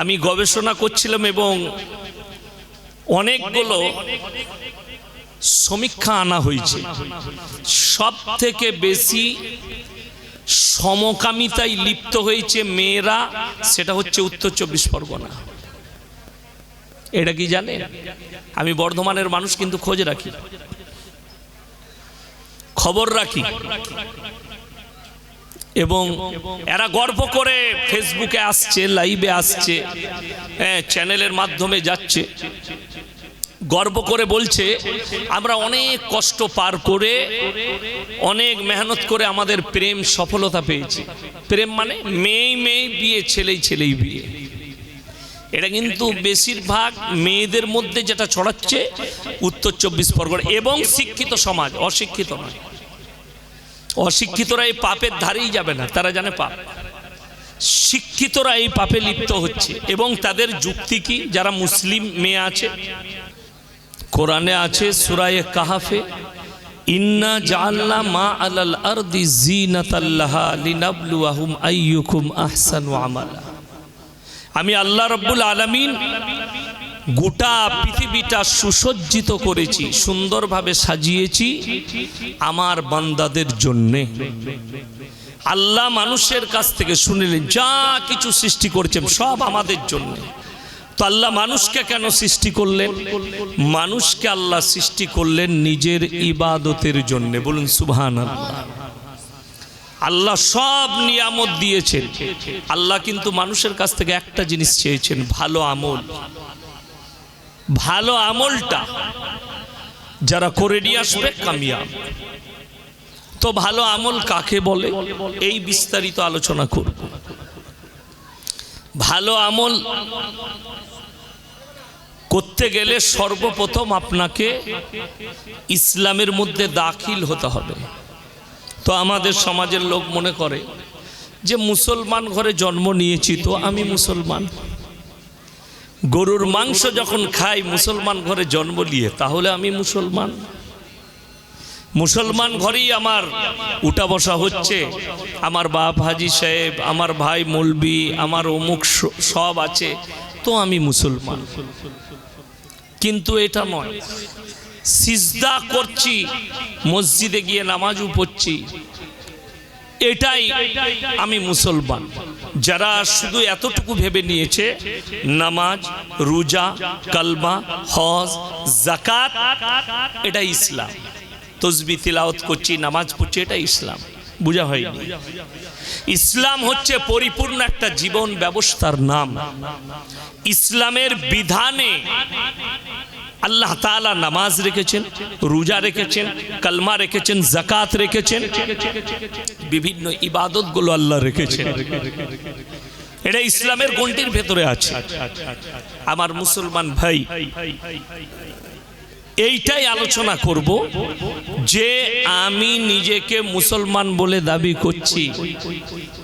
আমি গবেষণা করছিলাম এবং অনেকগুলো সমীক্ষা আনা হয়েছে। সব থেকে বেশি সমকামিতায় লিপ্ত হয়েছে মেয়েরা, সেটা হচ্ছে উত্তর চব্বিশ পরগনা। এটা কি জানে আমি বর্ধমানের মানুষ, কিন্তু খোঁজ রাখি। খবর রাখি। এবং এরা গর্ব করে ফেসবুকে আসছে, লাইভে আসছে হ্যাঁ চ্যানেলের মাধ্যমে যাচ্ছে। গর্ব করে বলছে, আমরা অনেক কষ্ট পার করে, অনেক মেহনত করে আমাদের প্রেম সফলতা পেয়েছি। প্রেম মানে মেয়ে মেয়ে বিয়ে, ছেলেই ছেলেই বিয়ে। এটা কিন্তু বেশিরভাগ মেয়েদের মধ্যে যেটা ছড়াচ্ছে, উত্তর চব্বিশ পরগনা এবং শিক্ষিত সমাজ, অশিক্ষিত নয়। অশিক্ষিতরা এই পাপের ধারেই যাবে না, তারা জানে পাপ। শিক্ষিতরা এই পাপে লিপ্ত হচ্ছে, এবং তাদের যুক্তি কি? যারা মুসলিম মেয়ে আছে, কোরআনে আছে সুরায়ে কাহাফে, ইন্না জাআলনা মা আলাল আরদি জিনাতাল্লাহা লিনাবলুয়াহুম আইয়ুকুম আমি আল্লাহ রব্বুল আলামিন গোটা পৃথিবীটা সুসজ্জিত করেছি, সুন্দরভাবে সাজিয়েছি আমার বান্দাদের জন্যে। আল্লাহ মানুষের কাছ থেকে শুনিলেন যা কিছু সৃষ্টি করেছেন সব আমাদের জন্য। তো আল্লাহ মানুষকে কেন সৃষ্টি করলেন? মানুষকে আল্লাহ সৃষ্টি করলেন নিজের ইবাদতের জন্য। বলুন সুবহান আল্লাহ সব নিয়ামত দিয়েছেন। আল্লাহ কিন্তু মানুষের কাছ থেকে একটা জিনিস চেয়েছেন, ভালো আমল। ভালো আমলটা যারা করে নিয়ে আসবে কামিয়াব। তো ভালো আমল কাকে বলে? এই বিস্তারিত আলোচনা করব। ভালো আমল করতে গেলে সর্বপ্রথম আপনাকে ইসলামের মধ্যে দাখিল হতে হবে। তো আমাদের সমাজের লোক মনে করে যে, মুসলমান ঘরে জন্ম নিয়েছি তো আমি মুসলমান। গরুর মাংস যখন খাই, মুসলমান ঘরে জন্ম নিয়ে, তাহলে আমি মুসলমান। মুসলমান ঘরেই আমার উঠা বসা হচ্ছে। আমার বাপ হাজি সাহেব, আমার ভাই মলবি, আমার অমুক সব আছে, তো আমি মুসলমান। কিন্তু এটা নয়। সিজদা করছি, মসজিদে গিয়ে নামাজও পড়ছি, এটাই আমি মুসলমান। যারা শুধু এতটুকু ভেবে নিয়েছে, নামাজ, রোজা, কালমা, হজ জাকাত এটা ইসলাম। তসবি তিলাওয়াত করছি, নামাজ পড়ছি, এটা ইসলাম। বোঝা হয়নি? ইসলাম হচ্ছে পরিপূর্ণ একটা জীবন ব্যবস্থার নাম। ইসলামের বিধানে আল্লাহ তাআলা নামাজ রেখেছেন, রোজা রেখেছেন, কালমা রেখেছেন জাকাত রেখেছেন। বিভিন্ন ইবাদতগুলো আল্লাহ রেখেছেন। এটা ইসলামের গণ্ডির ভেতরে আছে। আমার মুসলমান ভাই, এইটাই আলোচনা করব যে আমি নিজেকে মুসলমান বলে দাবি করছি।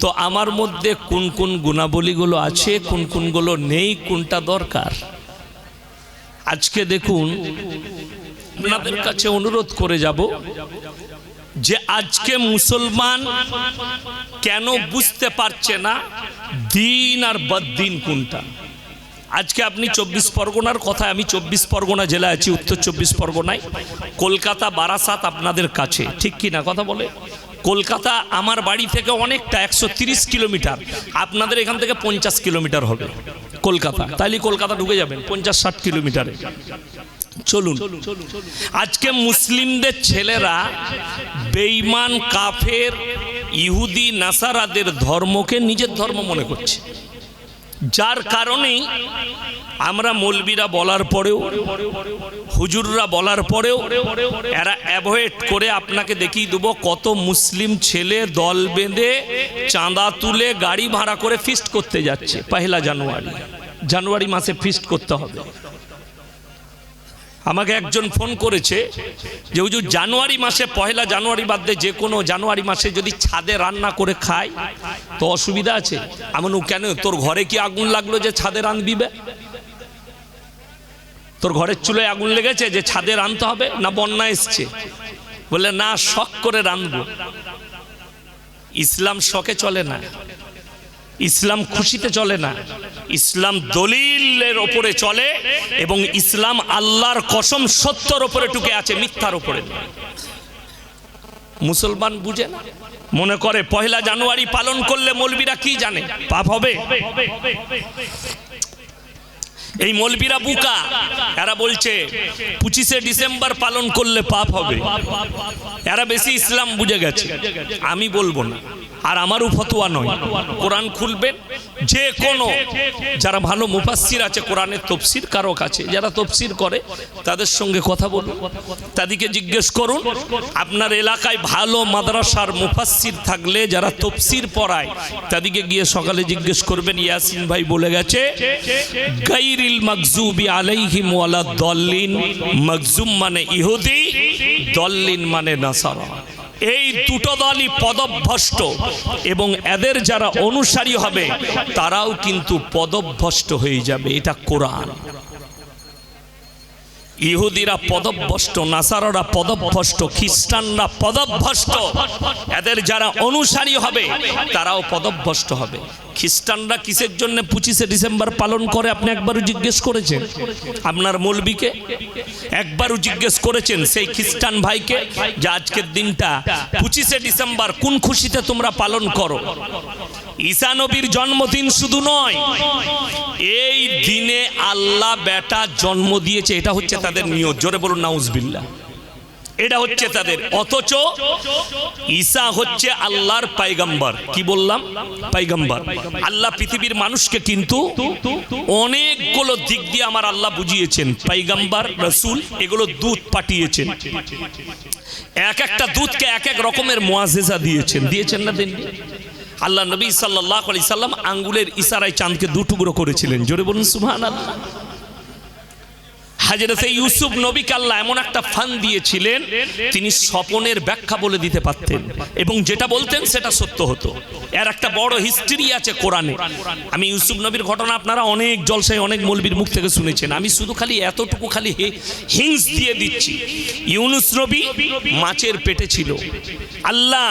তো আমার মধ্যে কোন কোন গুণাবলীগুলো আছে, কোন কোনগুলো নেই, কোনটা দরকার? আজকে দেখুন, আপনাদের কাছে অনুরোধ করে যাব যে আজকে মুসলমান কেন বুঝতে পারছে না দিন আর বদিন কোনটা। আজকে আপনি চব্বিশ পরগনার কথা আমি চব্বিশ পরগনা জেলায় আছি, উত্তর চব্বিশ পরগনায়। কলকাতা বারাসাত আপনাদের কাছে, ঠিক কি না কথা বলে? কলকাতা আমার বাড়ি থেকে অনেকটা একশো কিলোমিটার, আপনাদের এখান থেকে পঞ্চাশ কিলোমিটার হবে। কলকাতা। তাইলে কলকাতা ঢুকে যাবেন, পঞ্চাশ ষাট কিলোমিটারে। চলুন। আজকে মুসলিমদের ছেলেরা বেইমান কাফের, ইহুদি, নাসারাদের ধর্মকে নিজের ধর্ম মনে করছে। যার কারণেই আমরা মৌলবীরা বলার পরেও হুজুররা বলার পরেও এরা অ্যাভয়েড করে আপনাকে দেখিয়ে দেবো কত মুসলিম ছেলে দল বেঁধে চাঁদা তুলে গাড়ি ভাড়া করে ফিস্ট করতে যাচ্ছে পহেলা জানুয়ারি। জানুয়ারি মাসে ফিস্ট করতে হবে। আমাকে একজন ফোন করেছে যে, হুজুর, জানুয়ারি মাসে, পহেলা জানুয়ারি বাদ দিয়ে যে কোনো জানুয়ারি মাসে যদি ছাদে রান্না করে খায় তো অসুবিধা আছে? আমি কেন? তোর ঘরে কি আগুন লাগল যে ছাদে রাঁধবিবে তোর ঘরের চুলোয় আগুন লেগেছে যে ছাদে রাঁধতে হবে না বন্যা এসছে? বলে না, শখ করে রাঁধবো। ইসলাম শখে চলে না। ইসলাম খুশিতে চলে না। ইসলাম দলিলের ওপরে চলে এবং ইসলাম আল্লাহর কসম সত্যর ওপরে টুকে আছে, মিথ্যার ওপরে। মুসলমান বুঝে না? মনে করে, পহেলা জানুয়ারি পালন করলে মৌলবীরা কি জানে? পাপ হবে? এই মলবিরা বুকা, এরা বলছে, পঁচিশে ডিসেম্বর পালন করলে পাপ হবে। এরা বেশি ইসলাম বুঝে গেছে। আমি বলব না। আর আমারও ফতোয়া নয়। কোরআন খুলবেন যে কোনো, যারা ভালো মুফাসসির আছে, কোরআনের তফসির কারক আছে, যারা তফসির করে, তাদের সঙ্গে কথা বলুন। তাদেরকে জিজ্ঞেস করুন, আপনার এলাকায় ভালো মাদ্রাসার মুফাসসির থাকলে যারা তফসির পড়ায়, তাদেরকে গিয়ে সকালে জিজ্ঞেস করবেন, ইয়াসিন ভাই বলে গেছে, গাইরিল মকজুবি আলাইহিম ওয়ালা দল্লিন। মকজুম মানে ইহুদি, দল্লিন মানে নাসারা। এই দুটো দলই পদভ্রষ্ট এবং এদের যারা অনুসারী হবে, তারাও কিন্তু পদভ্রষ্ট হয়ে যাবে। এটা কোরআন। ইহুদিরা পদভ্রষ্ট, নাসাররা পদভ্রষ্ট, খ্রিস্টানরা পদভ্রষ্ট। এদের যারা অনুসারী হবে, তারাও পদভ্রষ্ট হবে। খ্রিস্টানরা কিসের জন্য পঁচিশে ডিসেম্বর পালন করে, আপনি একবারও জিজ্ঞেস করেছেন? আপনার মৌলবীকে? একবারও জিজ্ঞেস করেছেন সেই খ্রিস্টান ভাইকে যে আজকের দিনটা, পঁচিশে ডিসেম্বর কোন খুশিতে তোমরা পালন করো? ঈসা নবীর জন্মদিন শুধু নয়, এই দিনে আল্লাহ বেটা জন্ম দিয়েছে, এটা হচ্ছে তাদের নিয়ত। জোরে বলুন নাউজবিল্লা এটা হচ্ছে তাদের, অথচ ঈসা হচ্ছে আল্লাহর পাইগাম্বার। কি বললাম? পাইগাম্বার। আল্লাহ পৃথিবীর মানুষকে কিন্তু অনেকগুলো দিক দিয়ে আমার আল্লাহ বুঝিয়েছেন। পাইগাম্বার, রসুল, এগুলো দুধ পাঠিয়েছেন। এক একটা দুধকে এক এক রকমের মোয়াজেজা দিয়েছেন। দিয়েছেন না দিন আল্লাহ নবী সাল্লাহ আলি সাল্লাম আঙ্গুলের ইশারায় চাঁদকে দু টুকরো করেছিলেন। জোরে বলুন সুহান আল্লাহ হাজরতে ইউসুফ নবীকে আল্লাহ এমন একটা ফান দিয়েছিলেন তিনি স্বপনের ব্যাখ্যা বলে দিতে পারতেন। এবং যেটা বলতেন সেটা সত্য হতো। এর একটা বড় হিস্ট্রি আছে কোরআনে। আমি ইউসুফ নবীর ঘটনা আপনারা অনেক জলসায় অনেক মৌলবীর মুখ থেকে শুনেছেন। আমি শুধু খালি এতটুকু খালি হিংস দিয়ে দিচ্ছি। ইউনুস নবী মাছের পেটে ছিল। আল্লাহ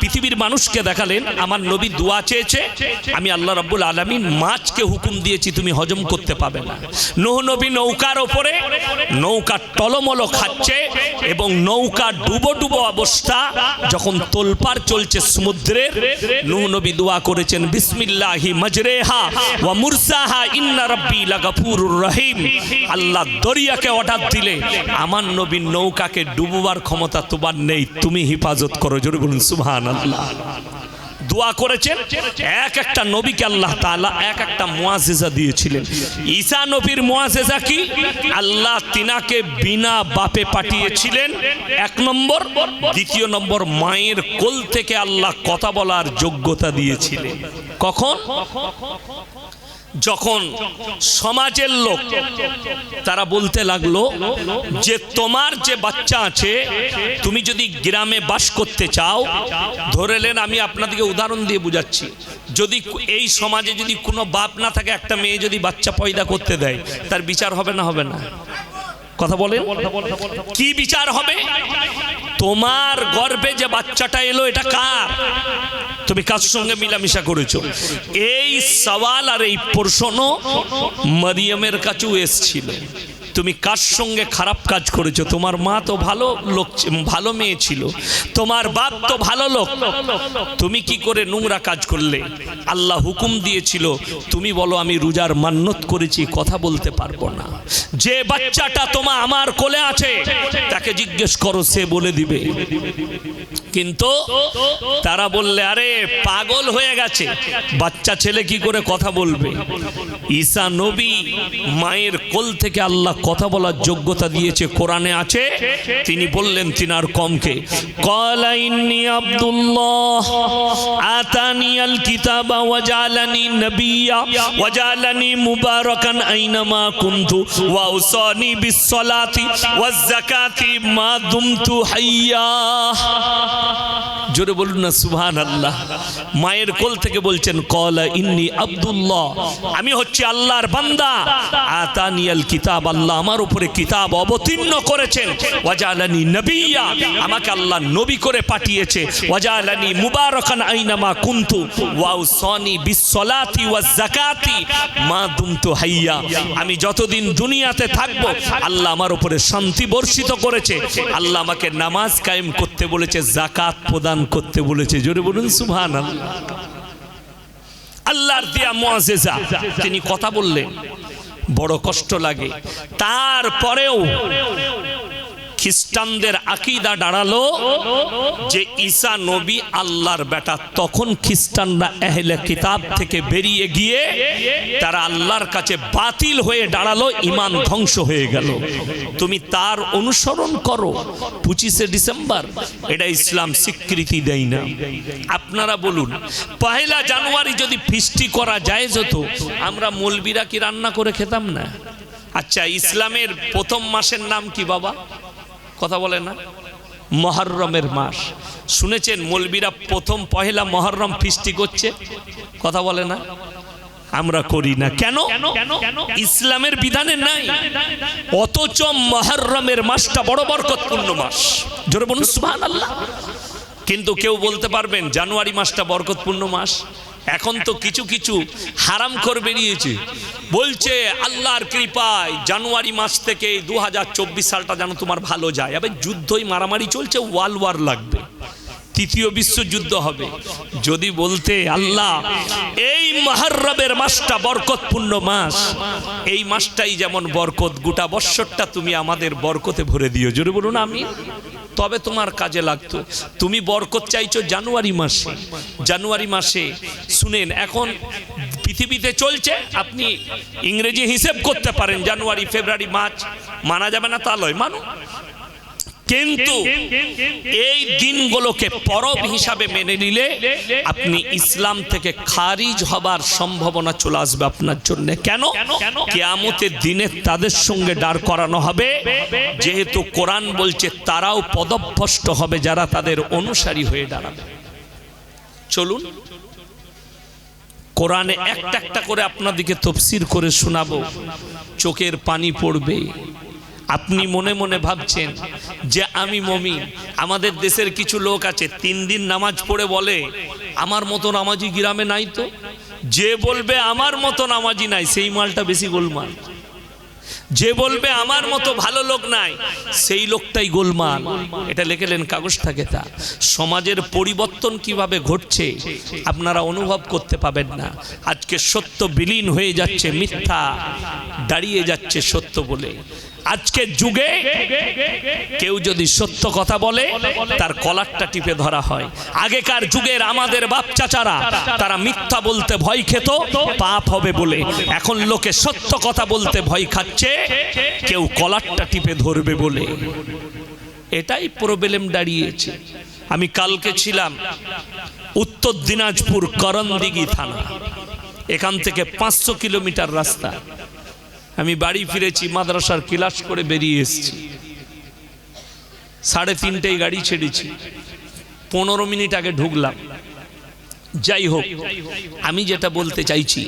পৃথিবীর মানুষকে দেখালেন আমার নবী দোয়া চেয়েছে আমি আল্লাহ রাব্বুল আলামিন মাছকে হুকুম দিয়েছি তুমি হজম করতে পাবে না। নৌ নবী নৌকার ওপরে নৌকা টলমল খাচ্ছে এবং নৌকা ডুবো ডুবো অবস্থা যখন তোলপার চলছে সমুদ্রের, নূহ নবী দোয়া করেছেন, বিসমিল্লাহি মজরেহা ওয়া মুরসাহা, ইন্না রাব্বি লাগাফুরুর রহিম। আল্লাহ দরিয়াকে অর্ডার দিলে, আমার নবীর নৌকাকে ডুববার ক্ষমতা তোমার নেই, তুমি হেফাজত করো। জোরে বলুন, সুবহানাল্লাহ। দোয়া করেছেন, এক একটা নবীকে আল্লাহ তালা এক একটা মুআজিজা দিয়েছিলেন। ঈসা নবীর মুআজিজা কি? আল্লাহ তিনাকে বিনা বাপে পাঠিয়েছিলেন। এক নম্বর, দ্বিতীয় নম্বর, মায়ের কোল থেকে আল্লাহ কথা বলার যোগ্যতা দিয়েছিলেন। কখন? যখন সমাজের লোক তারা বলতে লাগল যে তোমার যে বাচ্চা আছে, তুমি যদি গ্রামে বাস করতে চাও, ধরে নেন আমি আপনাদেরকে উদাহরণ দিয়ে বুঝাচ্ছি। যদি এই সমাজে যদি কোনো বাপ না থাকে, একটা মেয়ে যদি বাচ্চা পয়দা করতে দেয়, তার বিচার হবে না হবে না? কথা বলেন। কি বিচার হবে? তোমার গর্বে যে বাচ্চাটা এলো, এটা কার? তুমি কার সঙ্গে মিলামিশা করেছ? এই সওয়াল আর এই প্রশ্ন মরিয়মের কাছেও এসছিল। তুমি কার সঙ্গে খারাপ কাজ করেছ? তোমার মা তো ভালো লোক ভালো মেয়ে ছিল। তোমার বাপ তো ভালো লোক। তুমি কি করে নোংরা কাজ করলে? আল্লাহ হুকুম দিয়েছিল, তুমি বলো আমি রোজার মান্যত করেছি, কথা বলতে পারব না। যে বাচ্চাটা তোমা, আমার কোলে আছে, তাকে জিজ্ঞেস করো, সে বলে দিবে। কিন্তু তারা বললে, আরে, পাগল হয়ে গেছে। বাচ্চা ছেলে কি করে কথা বলবে? ঈসা নবী মায়ের কোল থেকে আল্লাহ কথা বলার যোগ্যতা দিয়েছে, কোরআনে আছে। তিনি বললেন তিনার কমকে, কলা ইন্নি আব্দুল্লাহ আতানিয়াল কিতাবা ওয়াজালানি নবিয়্যা ওয়াজালানি মুবারাকান আইনামা কুনতু ওয়া উসানি বিস সালাতি ওয়াজ যাকাতি মা দুমতু হাইয়া। জোরে বলুন না সুবহান আল্লাহ মায়ের কোল থেকে বলছেন ইন্নি আব্দুল্লাহ। আমি হচ্ছে আল্লাহর বান্দা। আতানিয়াল কিতাব, আল্লাহ আমার উপরে কিতাব অবতীর্ণ করেছেন। ওয়াজালানি নবিয়া, আমাকে আল্লাহ নবী করে পাঠিয়েছে। ওয়াজালানি মুবারাকান আইনামা কুনতু ওয়াউ সনি বিসসালাতি ওয়াজ যাকাতি। মা দুমতু হাইয়া, আমি যতদিন দুনিয়াতে থাকব, আল্লাহ আমার উপরে শান্তি বর্ষিত করেছে। আল্লাহ আমাকে নামাজ কায়েম করতে বলেছে জাকাত প্রদান করতে বলেছে। জোরে বলুন সুভান আল্লাহর দিয়া মোয়াজেজা তিনি কথা বললেন, বড় কষ্ট লাগে। তারপরেও খ্রিস্টানদের আকিদা দাঁড়াল যে ঈসা নবী আল্লাহর বেটা। তখন খ্রিস্টানরা এহলে কিতাব থেকে বেরিয়ে গিয়ে তারা আল্লাহর কাছে বাতিল হয়ে দাঁড়াল ইমান ধ্বংস হয়ে গেল। তুমি তার অনুসরণ করো, পঁচিশে ডিসেম্বর, এটা ইসলাম স্বীকৃতি দেয় না। আপনারা বলুন, পহেলা জানুয়ারি যদি ফিস্টি করা যায় যেত, আমরা মলবিরা কি রান্না করে খেতাম না? আচ্ছা ইসলামের প্রথম মাসের নাম কি বাবা? কথা বলে না? মহরমের মাস। শুনেছেন মলবিরা প্রথম পহেলা মহরম ফিস্টি করছে? কথা বলে না? আমরা করি না। কেন? ইসলামের বিধানে নাই। অথচ মহরমের মাসটা বড় বরকতপূর্ণ মাস। জোরে বলুন, সুবহানাল্লাহ। কিন্তু কেউ বলতে পারবেন, জানুয়ারি মাসটা বরকতপূর্ণ মাস? এখন তো কিছু কিছু হারাম কর বেরিয়েছে। বলছে, আল্লাহর কৃপায় জানুয়ারি মাস থেকে দু হাজার চব্বিশ সালটা যেন তোমার ভালো যায়। আবার যুদ্ধই মারামারি চলছে, ওয়াল ওয়ার লাগবে। তৃতীয় বিশ্বযুদ্ধ হবে। যদি বলতে আল্লাহ, এই মহরবের মাসটা বরকতপূর্ণ মাস। এই মাসটাই যেমন বরকত, গোটা বৎসরটা তুমি আমাদের বরকতে ভরে দিও। জোরে বলুন আমি তবে তোমার কাজে লাগতো। তুমি বরকত চাইছো জানুয়ারি মাসে। জানুয়ারি মাসে, শুনেন, এখন পৃথিবীতে চলছে, আপনি ইংরেজি হিসেব করতে পারেন, জানুয়ারি, ফেব্রুয়ারি, মার্চ। মানা যাবে না তা লয়। মানু কিন্তু এই দিনগুলোকে পরব হিসাবে মেনে নিলে আপনি ইসলাম থেকে খারিজ হবার সম্ভাবনা চলে আসবে আপনার জন্য। কেন? কেয়ামতের দিনে তাদের সঙ্গে দাঁড় করানো হবে। যেহেতু কোরআন বলছে, তারাও পদভ্রষ্ট হবে যারা তাদের অনুসারী হয়ে দাঁড়াবে। চলুন, কোরআনে একটা একটা করে আপনাদেরকে তফসির করে শোনাবো। চোখের পানি পড়বে। আপনি মনে মনে ভাবছেন যে আমি মমি আমাদের দেশের কিছু লোক আছে, তিন দিন নামাজ পড়ে বলে, আমার মতো নামাজি গ্রামে নাই তো? যে বলবে, আমার মতো নামাজি নাই, সেই মালটা বেশি গোলমাল। যে বলবে, আমার মতো ভালো লোক নাই, সেই লোকটাই গোলমাল। এটা লিখেলেন কাগজ থাকে তা। সমাজের পরিবর্তন কীভাবে ঘটছে, আপনারা অনুভব করতে পাবেন না। আজকে সত্য বিলীন হয়ে যাচ্ছে মিথ্যা, দাঁড়িয়ে যাচ্ছে সত্য বলে। আজকের যুগে কেউ যদি সত্য কথা বলে, তার কলারটা টিপে ধরা হয়। আগেকার যুগের আমাদের বাপ চাচারা তারা মিথ্যা বলতে ভয় খেত, পাপ হবে বলে। এখন লোকে সত্য কথা বলতে ভয় খাচ্ছে, কেউ কলারটা টিপে ধরবে বলে। এটাই প্রবলেম দাঁড়িয়েছে। আমি কালকে ছিলাম উত্তর দিনাজপুর করণদিঘি থানা। এখান থেকে পাঁচশো কিলোমিটার রাস্তা। আমি বাড়ি ফিরেছি, মাদ্রাসার ক্লাস করে বেরিয়ে এসেছি। সাড়ে তিনটেই গাড়ি ছেড়েছি। পনেরো মিনিট আগে ঢুকলাম। যাই হোক, আমি যেটা বলতে চাইছি,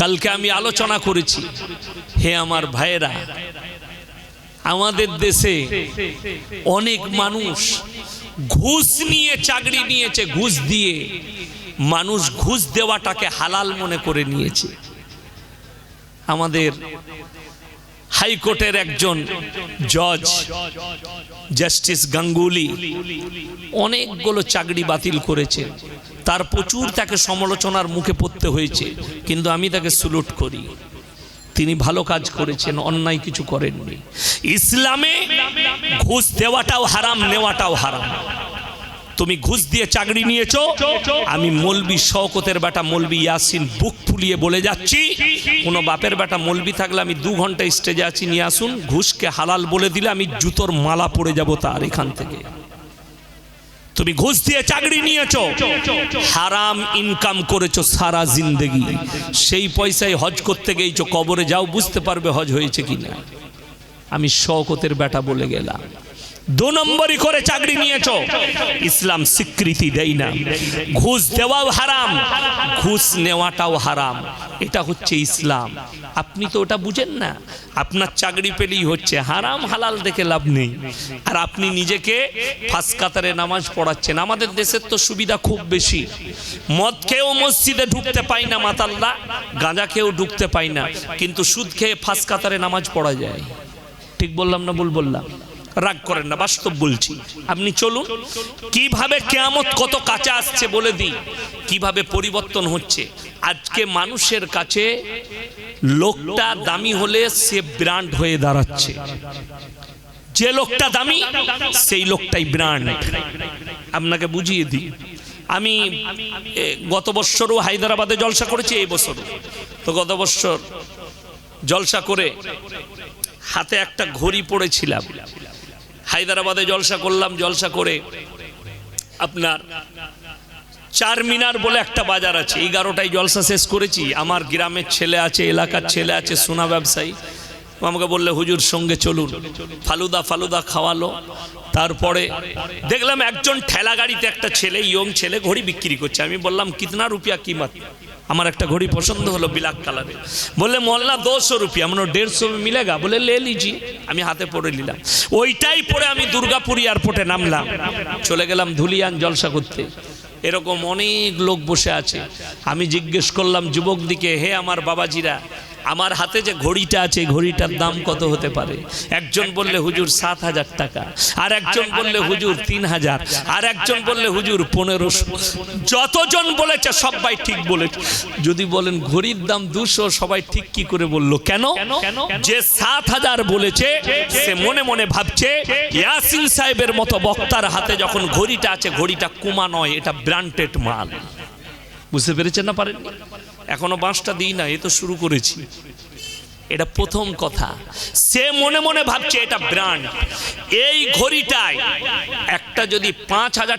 কালকে আমি আলোচনা করেছি, হে আমার ভাইয়েরা, আমাদের দেশে অনেক মানুষ ঘুষ নিয়ে, চাকরি নিয়েছে, ঘুষ দিয়ে। মানুষ ঘুষ দেওয়াটাকে হালাল মনে করে নিয়েছে। আমাদের হাইকোর্টের একজন জজ, জাস্টিস গাঙ্গুলি, অনেকগুলো চাকরি বাতিল করেছে। তার প্রচুর তাকে সমালোচনার মুখে পড়তে হয়েছে, কিন্তু আমি তাকে সুলুট করি। তিনি ভালো কাজ করেছেন, অন্যায় কিছু করেননি। ইসলামে ঘুষ দেওয়াটাও হারাম, নেওয়াটাও হারাম। তুমি ঘুষ দিয়ে চাকরি নিয়েছো? আমি মলবি শওকতের বেটা মলবি ইয়াসিন বুক ফুলিয়ে বলে যাচ্ছি, কোনো বাপের বেটা মলবি থাকলে আমি দু ঘণ্টা স্টেজে আছি, নিয়ে আসুন। ঘুষকে হালাল বলে দিলে আমি জুতোর মালা পড়ে যাব তার এখান থেকে। তুমি ঘুষ দিয়ে চাকরি নিয়েছো? হারাম ইনকাম করেছ সারা জিন্দেগি। সেই পয়সায় হজ করতে গেছো কবরে যাও, বুঝতে পারবে হজ হয়েছে কিনা। আমি শওকতের বেটা বলে গেলাম। দু নম্বরই করে চাকরি নিয়েছ। ইসলাম স্বীকৃতি দেয় না। ঘুষ দেওয়াও হারাম, ঘুষ নেওয়াটাও হারাম। এটা হচ্ছে ইসলাম। আপনি তো ওটা বুঝেন না। আপনার চাকরি পেলেই হচ্ছে, হারাম হালাল দেখে লাভ নেই। আর আপনি নিজেকে ফাঁস কাতারে নামাজ পড়াচ্ছেন। আমাদের দেশের তো সুবিধা খুব বেশি। মদ খেয়েও মসজিদে ঢুকতে পাই না মাতাল্লা গাঁজা খেয়েও ঢুকতে পাই না। কিন্তু সুদ খেয়ে ফাঁস কাতারে নামাজ পড়া যায়। ঠিক বললাম না ভুল বললাম? রাগ করেন না, বাস্তব বলছি। আপনি চলুন, কীভাবে কেয়ামত কত কাছে আসছে বলে দিই। কীভাবে পরিবর্তন হচ্ছে। আজকে মানুষের কাছে লোকটা দামি হলে সে ব্র্যান্ড হয়ে দাঁড়াচ্ছে। যে লোকটা দামি, সেই লোকটাই ব্র্যান্ড। আপনাকে বুঝিয়ে দিই। আমি গত বৎসরও হায়দ্রাবাদে জলসা করেছি, এই বছর তো গত বৎসর জলসা করে হাতে একটা ঘড়ি পড়েছিলাম। হায়দ্রাবাদে জলসা করলাম, জলসা করে আপনার চার মিনার বলে একটা বাজার আছে, এগারোটায় জলসা শেষ করেছি। আমার গ্রামের ছেলে আছে, এলাকার ছেলে আছে, সোনা ব্যবসায়ী। আমাকে বললে, হুজুর, সঙ্গে চলুন। ফালুদা ফালুদা খাওয়ালো। তারপরে দেখলাম একজন ঠেলা গাড়িতে একটা ছেলে, ইয়ং ছেলে, ঘড়ি বিক্রি করছে। আমি বললাম, কিতনা রুপিয়া কিমত? আমার একটা ঘড়ি পছন্দ হলো বিলাক কালারে। বললে, মোল্লা, দোশো রুপি আমার দেড়শো মিলেগা? বলে লে লিজি। আমি হাতে পড়ে নিলাম। ওইটাই পরে আমি দুর্গাপুর এয়ারপোর্টে নামলাম। চলে গেলাম ধুলিয়ান জলসা করতে। এরকম অনেক লোক বসে আছে। আমি জিজ্ঞেস করলাম, যুবক দিকে, হে আমার বাবাজিরা আমার হাতে যে ঘড়িটা আছে ঘড়িটার দাম কত হতে পারে? একজন বললে হুজুর সাত হাজার টাকা। আর একজন বললে হুজুর তিন হাজার। আর একজন বললে হুজুর পনেরোশো। যতজন বলেছে সবাই ঠিক বলেছে। যদি বলেন ঘড়ির দাম দুশো সবাই ঠিক কি করে বলল? কেন? যে সাত হাজার বলেছে সে মনে মনে ভাবছে ইয়াসিন সাহেবের মতো বক্তার হাতে যখন ঘড়িটা আছে ঘড়িটা কুমা নয় এটা ব্র্যান্ডেড মাল। বুঝতে পেরেছেন না পারেন এখনও বাঁশটা দিই না, এ তো শুরু করেছি। এটা প্রথম কথা। সে মনে মনে ভাবছে এটা ব্র্যান্ড। এই ঘড়িটায় একটা যদি পাঁচ হাজার